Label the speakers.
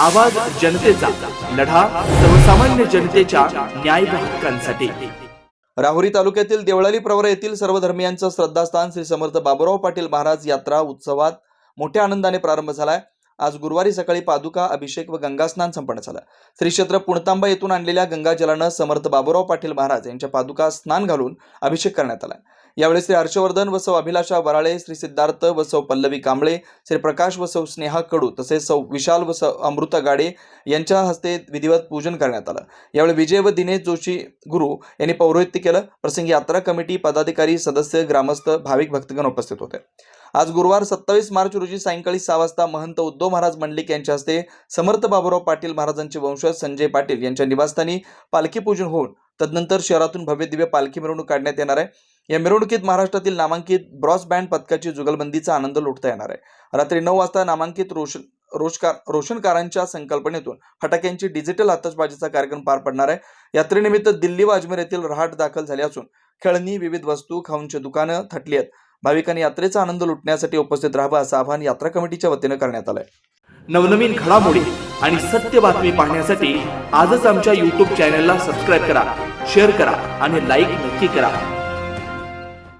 Speaker 1: आवाज जनतेचा लढा सर्वसामान्य जनतेच्या न्याय हक्कांसाठी.
Speaker 2: राहुरी तालुक्यातील देवळाली प्रवरा येथील सर्व धर्मियांचं श्रद्धास्थान श्री समर्थ बाबुराव पाटील महाराज यात्रा उत्सवात मोठ्या आनंदाने प्रारंभ झालाय. आज गुरुवारी सकाळी पादुका अभिषेक व गंगास्नान संपन्न झालं. श्री क्षेत्र पुणतांबा येथून आणलेल्या गंगाजलानं समर्थ बाबुराव पाटील महाराज यांच्या पादुका स्नान घालून अभिषेक करण्यात आला. यावेळी श्री हर्षवर्धन व सौ अभिलाषा वराळे श्री सिद्धार्थ व सौ पल्लवी कांबळे श्री प्रकाश व सौ स्नेहा कडू तसेच सौ विशाल व सौ अमृता गाडे यांच्या हस्ते विधिवत पूजन करण्यात आलं. यावेळी विजय व दिनेश जोशी गुरु यांनी पौरोहित्य केलं. प्रसंगी यात्रा कमिटी पदाधिकारी सदस्य ग्रामस्थ भाविक भक्तगण उपस्थित होते. आज गुरुवार सत्तावीस मार्च रोजी सायंकाळी सहा वाजता महंत उद्धव महाराज मंडलिक यांच्या हस्ते समर्थ बाबुराव पाटील महाराजांचे वंशज संजय पाटील यांच्या निवासस्थानी पालखी पूजन होऊन तदनंतर शहरातून भव्य दिव्य पालखी मिरवणूक काढण्यात येणार आहे. या मिरवणुकीत महाराष्ट्रातील नामांकित ब्रॉस बँड पथकाची जुगलबंदीचा आनंद लुटता येणार आहे. रात्री नऊ वाजता नामांकित रोशन रोषकार रोशनकारांच्या संकल्पनेतून फटाक्यांची डिजिटल आतषबाजीचा कार्यक्रम पार पडणार आहे. यात्रेनिमित्त दिल्ली व अजमेर येथील रहाट दाखल झाली असून खेळणी विविध वस्तू खाऊनची दुकानं थटली आहेत. भाविकांनी यात्रेचा आनंद लुटण्यासाठी उपस्थित राहावं असं आवाहन यात्रा कमिटीच्या वतीनं करण्यात आलंय.
Speaker 1: नवनवीन घडामोडी आणि सत्य बातमी पाहण्यासाठी आजच आमच्या यूट्यूब चॅनलला सबस्क्राईब करा शेअर करा आणि लाईक नक्की करा.